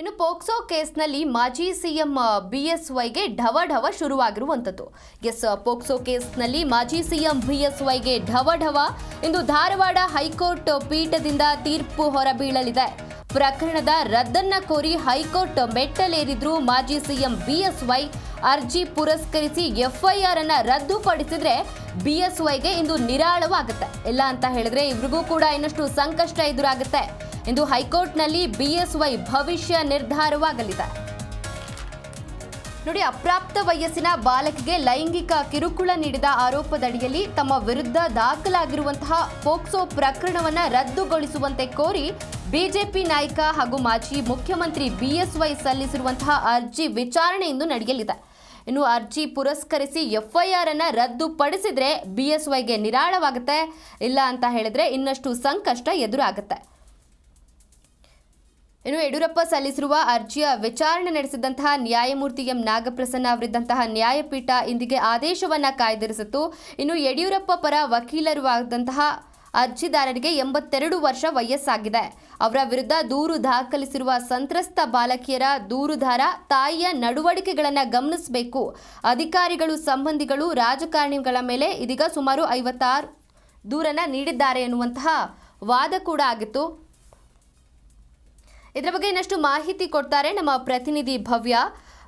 ಇನ್ನು ಪೋಕ್ಸೋ ಕೇಸ್ನಲ್ಲಿ ಮಾಜಿ ಸಿಎಂ ಬಿಎಸ್ವೈಗೆ ಢವ ಢವ ಶುರುವಾಗಿರುವಂಥದ್ದು. ಎಸ್ ಪೋಕ್ಸೋ ಕೇಸ್ನಲ್ಲಿ ಮಾಜಿ ಸಿಎಂ ವೈಗೆ ಢವ ಢವ ಇಂದು ಧಾರವಾಡ ಹೈಕೋರ್ಟ್ ಪೀಠದಿಂದ ತೀರ್ಪು ಹೊರಬೀಳಲಿದೆ. ಪ್ರಕರಣದ ರದ್ದನ್ನ ಕೋರಿ ಹೈಕೋರ್ಟ್ ಮೆಟ್ಟಲೇರಿದ್ರು ಮಾಜಿ ಸಿಎಂ ಬಿಎಸ್ವೈ ಅರ್ಜಿ ಪುರಸ್ಕರಿಸಿ ಎಫ್ಐಆರ್ ಅನ್ನ ರದ್ದುಪಡಿಸಿದ್ರೆ ಬಿಎಸ್ವೈಗೆ ಇಂದು ನಿರಾಳವಾಗುತ್ತೆ. ಇಲ್ಲ ಅಂತ ಹೇಳಿದ್ರೆ ಇವ್ರಿಗೂ ಕೂಡ ಇನ್ನಷ್ಟು ಸಂಕಷ್ಟ ಎದುರಾಗುತ್ತೆ. ಇಂದು ಹೈಕೋರ್ಟ್ನಲ್ಲಿ ಬಿಎಸ್ವೈ ಭವಿಷ್ಯ ನಿರ್ಧಾರವಾಗಲಿದೆ. ನೋಡಿ, ಅಪ್ರಾಪ್ತ ವಯಸ್ಸಿನ ಬಾಲಕಿಗೆ ಲೈಂಗಿಕ ಕಿರುಕುಳ ನೀಡಿದ ಆರೋಪದಡಿಯಲ್ಲಿ ತಮ್ಮ ವಿರುದ್ಧ ದಾಖಲಾಗಿರುವಂತಹ ಪೋಕ್ಸೋ ಪ್ರಕರಣವನ್ನ ರದ್ದುಗೊಳಿಸುವಂತೆ ಕೋರಿ ಬಿಜೆಪಿ ನಾಯಕ ಹಾಗೂ ಮಾಜಿ ಮುಖ್ಯಮಂತ್ರಿ ಬಿಎಸ್ವೈ ಸಲ್ಲಿಸಿರುವಂತಹ ಅರ್ಜಿ ವಿಚಾರಣೆ ಇಂದು ನಡೆಯಲಿದೆ. ಇನ್ನು ಅರ್ಜಿ ಪುರಸ್ಕರಿಸಿ ಎಫ್ಐಆರ್ ಅನ್ನು ರದ್ದುಪಡಿಸಿದ್ರೆ ಬಿಎಸ್ವೈಗೆ ನಿರಾಳವಾಗುತ್ತೆ, ಇಲ್ಲ ಅಂತ ಹೇಳಿದ್ರೆ ಇನ್ನಷ್ಟು ಸಂಕಷ್ಟ ಎದುರಾಗುತ್ತೆ. ಇನ್ನು ಯಡಿಯೂರಪ್ಪ ಸಲ್ಲಿಸಿರುವ ಅರ್ಜಿಯ ವಿಚಾರಣೆ ನಡೆಸಿದಂತಹ ನ್ಯಾಯಮೂರ್ತಿ ಎಂ ನಾಗಪ್ರಸನ್ನ ಅವರಿದ್ದಂತಹ ನ್ಯಾಯಪೀಠ ಇಂದಿಗೆ ಆದೇಶವನ್ನ ಕಾಯ್ದಿರಿಸಿತ್ತು. ಇನ್ನು ಯಡಿಯೂರಪ್ಪ ಪರ ವಕೀಲರು ಆದಂತಹ ಅರ್ಜಿದಾರರಿಗೆ ಎಂಬತ್ತೆರಡು ವರ್ಷ ವಯಸ್ಸಾಗಿದೆ. ಅವರ ವಿರುದ್ಧ ದೂರು ದಾಖಲಿಸಿರುವ ಸಂತ್ರಸ್ತ ಬಾಲಕಿಯರ ದೂರುದಾರ ತಾಯಿಯ ನಡವಳಿಕೆಗಳನ್ನು ಗಮನಿಸಬೇಕು. ಅಧಿಕಾರಿಗಳು, ಸಂಬಂಧಿಗಳು, ರಾಜಕಾರಣಿಗಳ ಮೇಲೆ ಇದೀಗ ಸುಮಾರು ಐವತ್ತಾರು ದೂರನ್ನು ನೀಡಿದ್ದಾರೆ ಎನ್ನುವಂತಹ ವಾದ ಕೂಡ ಆಗಿತ್ತು. ಇದರ ಬಗ್ಗೆ ಇನ್ನಷ್ಟು ಮಾಹಿತಿ ಕೊಡ್ತಾರೆ ನಮ್ಮ ಪ್ರತಿನಿಧಿ ಭವ್ಯ.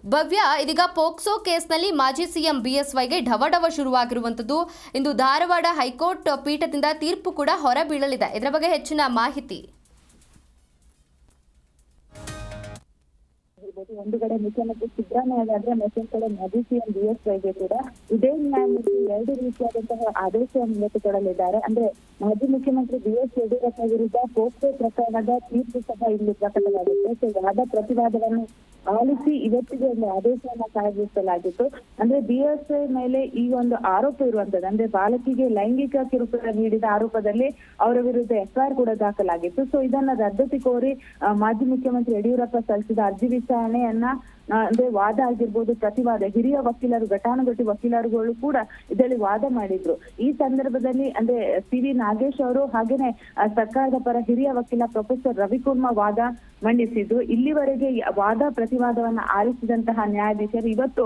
ಭವ್ಯ, ಇದೀಗ ಪೋಕ್ಸೋ ಕೇಸ್ನಲ್ಲಿ ಮಾಜಿ ಸಿಎಂ ಬಿಎಸ್ವೈಗೆ ಢವಢವ ಶುರುವಾಗಿರುವಂಥದ್ದು. ಇಂದು ಧಾರವಾಡ ಹೈಕೋರ್ಟ್ ಪೀಠದಿಂದ ತೀರ್ಪು ಕೂಡ ಹೊರಬೀಳಲಿದೆ. ಇದರ ಬಗ್ಗೆ ಹೆಚ್ಚಿನ ಮಾಹಿತಿ. ಒಂದು ಕಡೆ ಮುಖ್ಯಮಂತ್ರಿ ಸಿದ್ದರಾಮಯ್ಯ ಆದ್ರೆ ಮತ್ತೊಂದು ಕಡೆ ಮಾಜಿ ಸಿಎಂ ಬಿ ಎಸ್ ವೈಗೆ ಕೂಡ ಇದೇ ನ್ಯಾಯಮೂರ್ತಿ ಎರಡು ರೀತಿಯಾದಂತಹ ಆದೇಶವನ್ನು ಮುಂದಿಟ್ಟುಕೊಳ್ಳಲಿದ್ದಾರೆ ಅಂದ್ರೆ ಮಾಜಿ ಮುಖ್ಯಮಂತ್ರಿ ಬಿ ಎಸ್ ಯಡಿಯೂರಪ್ಪ ವಿರುದ್ಧ ಪೋಕ್ಸೋ ಪ್ರಕರಣದ ತೀರ್ಪು ಸಹ ಇಲ್ಲಿ ಪ್ರಕಟವಾಗುತ್ತೆ. ಸೊ ವಾದ ಪ್ರತಿವಾದವನ್ನು ಆಲಿಸಿ ಇವತ್ತಿಗೆ ಒಂದು ಆದೇಶವನ್ನ ಕಾಯ್ದಿರಿಸಲಾಗಿತ್ತು. ಅಂದ್ರೆ ಬಿ ಎಸ್ ವೈ ಮೇಲೆ ಈ ಒಂದು ಆರೋಪ ಇರುವಂತದ್ದು, ಅಂದ್ರೆ ಬಾಲಕಿಗೆ ಲೈಂಗಿಕ ಕಿರುಕುಳ ನೀಡಿದ ಆರೋಪದಲ್ಲಿ ಅವರ ವಿರುದ್ಧ ಎಫ್ಐಆರ್ ಕೂಡ ದಾಖಲಾಗಿತ್ತು. ಸೊ ಇದನ್ನ ರದ್ದತಿ ಕೋರಿ ಮಾಜಿ ಮುಖ್ಯಮಂತ್ರಿ ಯಡಿಯೂರಪ್ಪ ಸಲ್ಲಿಸಿದ ಅರ್ಜಿ ವಿಚಾರಣೆಯನ್ನ ಅಂದ್ರೆ ವಾದ ಆಗಿರ್ಬೋದು, ಪ್ರತಿವಾದ, ಹಿರಿಯ ವಕೀಲರು, ಘಟಾನುಘಟಿ ವಕೀಲರುಗಳು ಕೂಡ ಇದರಲ್ಲಿ ವಾದ ಮಾಡಿದ್ರು. ಈ ಸಂದರ್ಭದಲ್ಲಿ ಅಂದ್ರೆ ಸಿ ವಿ ನಾಗೇಶ್ ಅವರು ಹಾಗೇನೆ ಸರ್ಕಾರದ ಪರ ಹಿರಿಯ ವಕೀಲ ಪ್ರೊಫೆಸರ್ ರವಿಕುರ್ಮಾ ವಾದ ಮಂಡಿಸಿದ್ರು. ಇಲ್ಲಿವರೆಗೆ ವಾದ ಪ್ರತಿವಾದವನ್ನ ಆಲಿಸಿದಂತಹ ನ್ಯಾಯಾಧೀಶರು ಇವತ್ತು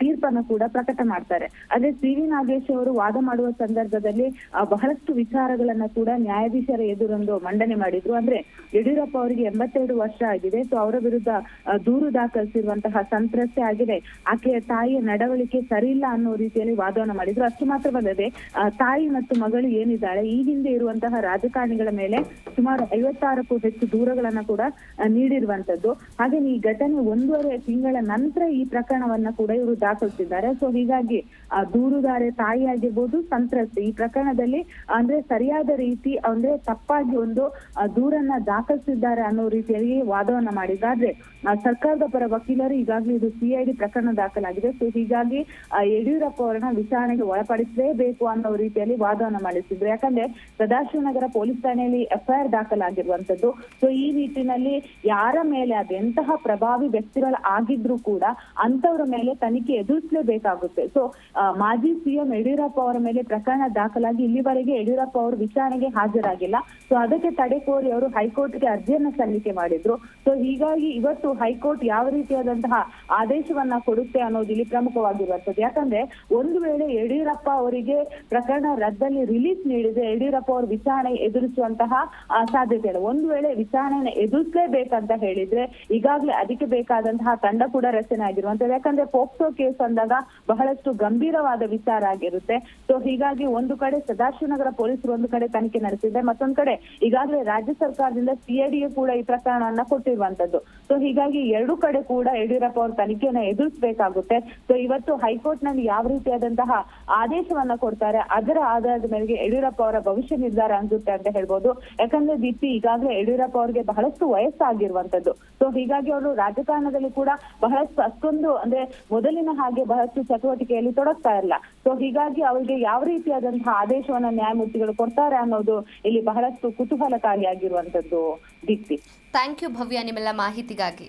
ತೀರ್ಪನ್ನು ಕೂಡ ಪ್ರಕಟ ಮಾಡ್ತಾರೆ. ಅಂದ್ರೆ ಸಿ ವಿ ನಾಗೇಶ್ ಅವರು ವಾದ ಮಾಡುವ ಸಂದರ್ಭದಲ್ಲಿ ಬಹಳಷ್ಟು ವಿಚಾರಗಳನ್ನ ಕೂಡ ನ್ಯಾಯಾಧೀಶರ ಎದುರೊಂದು ಮಂಡನೆ ಮಾಡಿದ್ರು. ಅಂದ್ರೆ ಯಡಿಯೂರಪ್ಪ ಅವರಿಗೆ ಎಂಬತ್ತೆರಡು ವರ್ಷ ಆಗಿದೆ. ಸೊ ಅವರ ವಿರುದ್ಧ ದೂರು ದೂರು ದಾಖಲಿಸಿರುವಂತಹ ಸಂತ್ರಸ್ತೆ ಆಗಿದೆ. ಆಕೆಯ ತಾಯಿಯ ನಡವಳಿಕೆ ಸರಿ ಇಲ್ಲ ಅನ್ನೋ ರೀತಿಯಲ್ಲಿ ವಾದವನ್ನ ಮಾಡಿದ್ರು. ಅಷ್ಟು ಮಾತ್ರವಲ್ಲದೆ ತಾಯಿ ಮತ್ತು ಮಗಳು ಏನಿದ್ದಾಳೆ ಈ ಹಿಂದೆ ಇರುವಂತಹ ರಾಜಕಾರಣಿಗಳ ಮೇಲೆ ಸುಮಾರು ಐವತ್ತಾರಕ್ಕೂ ಹೆಚ್ಚು ದೂರಗಳನ್ನ ಕೂಡ ನೀಡಿರುವಂತದ್ದು ಹಾಗೆ ಈ ಘಟನೆ ಒಂದೂವರೆ ತಿಂಗಳ ನಂತರ ಈ ಪ್ರಕರಣವನ್ನ ಕೂಡ ಇವರು ದಾಖಲಿಸಿದ್ದಾರೆ. ಸೊ ಹೀಗಾಗಿ ದೂರುದಾರೆ ತಾಯಿ ಆಗಿರ್ಬೋದು ಸಂತ್ರಸ್ತೆ ಈ ಪ್ರಕರಣದಲ್ಲಿ ಅಂದ್ರೆ ಸರಿಯಾದ ರೀತಿ ಅಂದ್ರೆ ತಪ್ಪಾಗಿ ಒಂದು ದೂರನ್ನ ದಾಖಲಿಸಿದ್ದಾರೆ ಅನ್ನೋ ರೀತಿಯಲ್ಲಿ ವಾದವನ್ನ ಮಾಡಿದ್ದಾರೆ. ಆ, ಸರ್ಕಾರದ ಪರ ವಕೀಲರು ಈಗಾಗಲೇ ಇದು ಸಿಐಡಿ ಪ್ರಕರಣ ದಾಖಲಾಗಿದೆ. ಸೊ ಹೀಗಾಗಿ ಯಡಿಯೂರಪ್ಪ ಅವರನ್ನ ವಿಚಾರಣೆಗೆ ಒಳಪಡಿಸಲೇಬೇಕು ಅನ್ನೋ ರೀತಿಯಲ್ಲಿ ವಾದವನ್ನು ಮಾಡಿಸಿದ್ರು. ಯಾಕಂದ್ರೆ, ಸದಾಶಿವನಗರ ಪೊಲೀಸ್ ಠಾಣೆಯಲ್ಲಿ ಎಫ್ಐಆರ್ ದಾಖಲಾಗಿರುವಂತದ್ದು ಸೊ ಈ ನಿಟ್ಟಿನಲ್ಲಿ ಯಾರ ಮೇಲೆ ಅದೆಂತಹ ಪ್ರಭಾವಿ ವ್ಯಕ್ತಿಗಳು ಆಗಿದ್ರು ಕೂಡ ಅಂತವರ ಮೇಲೆ ತನಿಖೆ ಎದುರಿಸಲೇಬೇಕಾಗುತ್ತೆ. ಸೊ ಮಾಜಿ ಸಿಎಂ ಯಡಿಯೂರಪ್ಪ ಅವರ ಮೇಲೆ ಪ್ರಕರಣ ದಾಖಲಾಗಿ ಇಲ್ಲಿವರೆಗೆ ಯಡಿಯೂರಪ್ಪ ಅವರು ವಿಚಾರಣೆಗೆ ಹಾಜರಾಗಿಲ್ಲ. ಸೊ ಅದಕ್ಕೆ ತಡೆ ಕೋರಿ ಅವರು ಹೈಕೋರ್ಟ್ಗೆ ಅರ್ಜಿಯನ್ನು ಸಲ್ಲಿಕೆ ಮಾಡಿದ್ರು. ಸೊ ಹೀಗಾಗಿ ಇವತ್ತು ಹೈಕೋರ್ಟ್ ಯಾವ ರೀತಿಯಾದಂತಹ ಆದೇಶವನ್ನ ಕೊಡುತ್ತೆ ಅನ್ನೋದು ಇಲ್ಲಿ ಪ್ರಮುಖವಾಗಿರುವಂತದ್ದು ಯಾಕಂದ್ರೆ ಒಂದು ವೇಳೆ ಯಡಿಯೂರಪ್ಪ ಅವರಿಗೆ ಪ್ರಕರಣ ರದ್ದಲ್ಲಿ ರಿಲೀಸ್ ನೀಡಿದ್ರೆ ಯಡಿಯೂರಪ್ಪ ಅವರು ವಿಚಾರಣೆ ಎದುರಿಸುವಂತಹ ಸಾಧ್ಯತೆ ಇಲ್ಲ. ಒಂದು ವೇಳೆ ವಿಚಾರಣೆ ಎದುರಿಸಲೇಬೇಕಂತ ಹೇಳಿದ್ರೆ ಈಗಾಗಲೇ ಅದಕ್ಕೆ ಬೇಕಾದಂತಹ ತಂಡ ಕೂಡ ರಚನೆ ಆಗಿರುವಂತದ್ದು ಯಾಕಂದ್ರೆ ಪೋಕ್ಸೋ ಕೇಸ್ ಅಂದಾಗ ಬಹಳಷ್ಟು ಗಂಭೀರವಾದ ವಿಚಾರ ಆಗಿರುತ್ತೆ. ಸೊ ಹೀಗಾಗಿ ಒಂದು ಕಡೆ ಸದಾಶಿವನಗರ ಪೊಲೀಸರು ಒಂದು ಕಡೆ ತನಿಖೆ ನಡೆಸಿದೆ ಮತ್ತೊಂದು ಕಡೆ ಈಗಾಗಲೇ ರಾಜ್ಯ ಸರ್ಕಾರದಿಂದ ಸಿಐಡಿಗೆ ಕೂಡ ಈ ಪ್ರಕರಣವನ್ನ ಕೊಟ್ಟಿರುವಂತದ್ದು ಸೊ ಹೀಗಾಗಿ ಎರಡು ಕಡೆ ಕೂಡ ಯಡಿಯೂರಪ್ಪ ಅವರು ತನಿಖೆಯನ್ನ ಎದುರಿಸಬೇಕಾಗುತ್ತೆ. ಸೊ ಇವತ್ತು ಹೈಕೋರ್ಟ್ನಲ್ಲಿ ಯಾವ ರೀತಿಯಾದಂತಹ ಆದೇಶವನ್ನ ಕೊಡ್ತಾರೆ, ಅದರ ಆಧಾರದ ಮೇಲೆ ಯಡಿಯೂರಪ್ಪ ಅವರ ಭವಿಷ್ಯ ನಿರ್ಧಾರ ಅನ್ಸುತ್ತೆ ಅಂತ ಹೇಳ್ಬೋದು. ಯಾಕಂದ್ರೆ ದೀಪ್ತಿ, ಈಗಾಗಲೇ ಯಡಿಯೂರಪ್ಪ ಅವರಿಗೆ ಬಹಳಷ್ಟು ವಯಸ್ಸಾಗಿರುವಂತದ್ದು ಸೊ ಹೀಗಾಗಿ ಅವರು ರಾಜಕಾರಣದಲ್ಲಿ ಕೂಡ ಬಹಳಷ್ಟು ಅಷ್ಟೊಂದು ಅಂದ್ರೆ ಮೊದಲಿನ ಹಾಗೆ ಬಹಳಷ್ಟು ಚಟುವಟಿಕೆಯಲ್ಲಿ ತೊಡಗ್ತಾ ಇಲ್ಲ. ಸೊ ಹೀಗಾಗಿ ಅವರಿಗೆ ಯಾವ ರೀತಿಯಾದಂತಹ ಆದೇಶವನ್ನ ನ್ಯಾಯಮೂರ್ತಿಗಳು ಕೊಡ್ತಾರೆ ಅನ್ನೋದು ಇಲ್ಲಿ ಬಹಳಷ್ಟು ಕುತೂಹಲಕಾರಿಯಾಗಿರುವಂತದ್ದು ದೀಪ್ತಿ. ಥ್ಯಾಂಕ್ ಯು ಭವ್ಯ, ನಿಮ್ಮೆಲ್ಲ ಮಾಹಿತಿಗಾಗಿ.